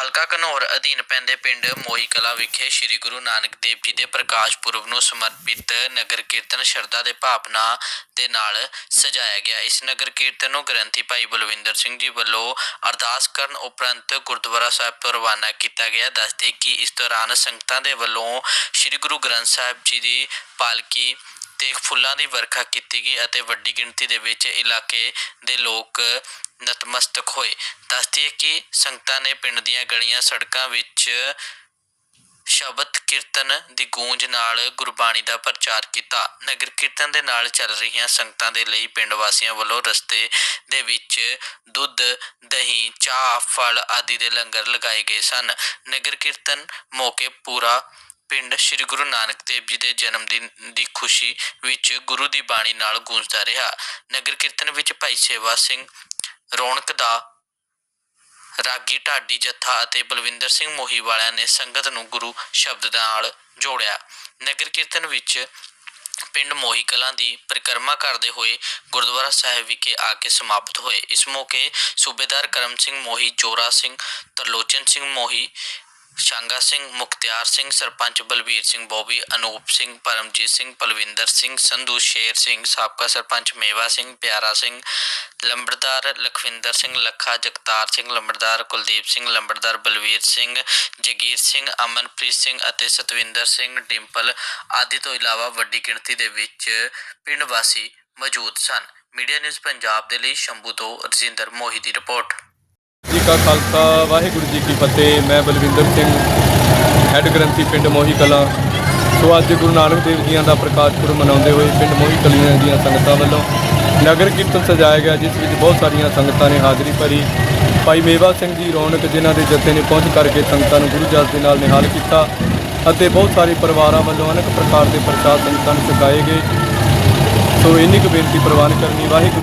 ਹਲਕਾ ਘਨੌਰ ਅਧੀਨ ਪੈਂਦੇ ਪਿੰਡ ਮੋਹੀ ਕਲਾ ਵਿਖੇ ਸ੍ਰੀ ਗੁਰੂ ਨਾਨਕ ਦੇਵ ਜੀ ਦੇ ਪ੍ਰਕਾਸ਼ ਪੁਰਬ ਨੂੰ ਸਮਰਪਿਤ ਨਗਰ ਕੀਰਤਨ ਸ਼ਰਧਾ ਦੇ ਭਾਵਨਾ ਦੇ ਨਾਲ ਸਜਾਇਆ ਗਿਆ। ਇਸ ਨਗਰ ਕੀਰਤਨ ਨੂੰ ਗ੍ਰੰਥੀ ਭਾਈ ਬਲਵਿੰਦਰ ਸਿੰਘ ਜੀ ਵੱਲੋਂ ਅਰਦਾਸ ਕਰਨ ਉਪਰੰਤ ਗੁਰਦੁਆਰਾ ਸਾਹਿਬ ਤੋਂ ਰਵਾਨਾ ਕੀਤਾ ਗਿਆ। ਦੱਸਦੇ ਕਿ ਇਸ ਦੌਰਾਨ ਸੰਗਤਾਂ ਦੇ ਵੱਲੋਂ ਸ੍ਰੀ ਗੁਰੂ ਗ੍ਰੰਥ ਸਾਹਿਬ ਜੀ ਦੀ ਪਾਲਕੀ ਤੇ ਫੁੱਲਾਂ ਦੀ ਵਰਖਾ ਕੀਤੀ ਗਈ ਅਤੇ ਵੱਡੀ ਗਿਣਤੀ ਦੇ ਵਿੱਚ ਇਲਾਕੇ ਦੇ ਲੋਕ ਨਤਮਸਤਕ ਹੋਏ। ਦੱਸਦੀ ਹੈ ਕਿ ਸੰਗਤਾਂ ਨੇ ਪਿੰਡ ਦੀਆਂ ਗਲੀਆਂ ਸੜਕਾਂ ਵਿੱਚ ਸ਼ਬਦ ਕੀਰਤਨ ਦੀ ਗੂੰਜ ਨਾਲ ਗੁਰਬਾਣੀ ਦਾ ਪ੍ਰਚਾਰ ਕੀਤਾ। ਨਗਰ ਕੀਰਤਨ ਦੇ ਨਾਲ ਚੱਲ ਰਹੀਆਂ ਸੰਗਤਾਂ ਦੇ ਲਈ ਪਿੰਡ ਵਾਸੀਆਂ ਵੱਲੋਂ ਰਸਤੇ ਦੇ ਵਿੱਚ ਦੁੱਧ, ਦਹੀਂ, ਚਾਹ, ਫਲ ਆਦਿ ਦੇ ਲੰਗਰ ਲਗਾਏ ਗਏ ਸਨ। ਨਗਰ ਕੀਰਤਨ ਮੌਕੇ ਪੂਰਾ ਪਿੰਡ ਸ੍ਰੀ ਗੁਰੂ ਨਾਨਕ ਦੇਵ ਜੀ ਦੇ ਜਨਮ ਦਿਨ ਦੀ ਖੁਸ਼ੀ ਵਿੱਚ ਗੁਰੂ ਦੀ ਬਾਣੀ ਨਾਲ ਗੂੰਜਦਾ ਰਿਹਾ। ਨਗਰ ਕੀਰਤਨ ਵਿੱਚ ਭਾਈ ਸੇਵਾ ਸਿੰਘ ਰੌਣਕ ਦਾ ਰਾਗੀ ਢਾਡੀ ਜੱਥਾ ਅਤੇ ਬਲਵਿੰਦਰ ਸਿੰਘ ਮੋਹੀ ਵਾਲਿਆਂ ਨੇ ਸੰਗਤ ਨੂੰ ਗੁਰੂ ਸ਼ਬਦ ਨਾਲ ਜੋੜਿਆ। ਨਗਰ ਕੀਰਤਨ ਵਿੱਚ ਪਿੰਡ ਮੋਹੀ ਕਲਾਂ ਦੀ ਪਰਿਕਰਮਾ ਕਰਦੇ ਹੋਏ ਗੁਰਦੁਆਰਾ ਸਾਹਿਬ ਵਿਖੇ ਆ ਕੇ ਸਮਾਪਤ ਹੋਏ। ਇਸ ਮੌਕੇ ਸੂਬੇਦਾਰ ਕਰਮ ਸਿੰਘ ਮੋਹੀ, ਜੋਰਾ ਸਿੰਘ, ਤਰਲੋਚਨ ਸਿੰਘ ਮੋਹੀ ਸ਼ਾਂਗਾ ਸਿੰਘ, ਮੁਖਤਿਆਰ ਸਿੰਘ, ਸਰਪੰਚ ਬਲਬੀਰ ਸਿੰਘ ਬੋਬੀ, ਅਨੂਪ ਸਿੰਘ, ਪਰਮਜੀਤ ਸਿੰਘ, ਪਲਵਿੰਦਰ ਸਿੰਘ, ਸੰਧੂ ਸ਼ੇਰ ਸਿੰਘ, ਸਾਬਕਾ ਸਰਪੰਚ ਮੇਵਾ ਸਿੰਘ, ਪਿਆਰਾ ਸਿੰਘ, ਲੰਬੜਦਾਰ ਲਖਵਿੰਦਰ ਸਿੰਘ, ਲੱਖਾ ਜਗਤਾਰ ਸਿੰਘ, ਲੰਬੜਦਾਰ ਕੁਲਦੀਪ ਸਿੰਘ, ਲੰਬੜਦਾਰ ਬਲਵੀਰ ਸਿੰਘ, ਜਗੀਰ ਸਿੰਘ, ਅਮਨਪ੍ਰੀਤ ਸਿੰਘ ਅਤੇ ਸਤਵਿੰਦਰ ਸਿੰਘ ਡਿੰਪਲ ਆਦਿ ਤੋਂ ਇਲਾਵਾ ਵੱਡੀ ਗਿਣਤੀ ਦੇ ਵਿੱਚ ਪਿੰਡ ਵਾਸੀ ਮੌਜੂਦ ਸਨ। ਮੀਡੀਆ ਨਿਊਜ਼ ਪੰਜਾਬ ਦੇ ਲਈ ਸ਼ੰਭੂ ਤੋਂ ਰਜਿੰਦਰ ਮੋਹੀ ਦੀ ਰਿਪੋਰਟ। ਜੀ ਕਾ ਖਾਲਸਾ, ਵਾਹਿਗੁਰੂ ਜੀ ਕੀ ਫਤਿਹ। ਮੈਂ ਬਲਵਿੰਦਰ ਸਿੰਘ, ਹੈੱਡ ਗ੍ਰੰਥੀ ਪਿੰਡ ਮੋਹੀ ਕਲਾਂ। ਸੋ ਅੱਜ ਗੁਰੂ ਨਾਨਕ ਦੇਵ ਜੀਆਂ ਦਾ ਪ੍ਰਕਾਸ਼ ਪੁਰਬ ਮਨਾਉਂਦੇ ਹੋਏ ਪਿੰਡ ਮੋਹੀ ਕਲੀਆਂ ਦੀਆਂ ਸੰਗਤਾਂ ਵੱਲੋਂ ਨਗਰ ਕੀਰਤਨ ਸਜਾਇਆ ਗਿਆ, ਜਿਸ ਵਿੱਚ ਬਹੁਤ ਸਾਰੀਆਂ ਸੰਗਤਾਂ ਨੇ ਹਾਜ਼ਰੀ ਭਰੀ। ਭਾਈ ਮੇਵਾ ਸਿੰਘ ਜੀ ਰੌਣਕ, ਜਿਨ੍ਹਾਂ ਦੇ ਜਥੇ ਨੇ ਪਹੁੰਚ ਕਰਕੇ ਸੰਗਤਾਂ ਨੂੰ ਗੁਰੂ ਜਸ ਦੇ ਨਾਲ ਨਿਹਾਲ ਕੀਤਾ ਅਤੇ ਬਹੁਤ ਸਾਰੇ ਪਰਿਵਾਰਾਂ ਵੱਲੋਂ ਅਨੇਕ ਪ੍ਰਕਾਰ ਦੇ ਪ੍ਰਸ਼ਾਦ ਸੰਗਤਾਂ ਨੂੰ ਛਕਾਏ ਗਏ। ਸੋ ਇੰਨੀ ਕੁ ਬੇਨਤੀ ਪ੍ਰਵਾਨ ਕਰਨੀ, ਵਾਹਿਗੁਰੂ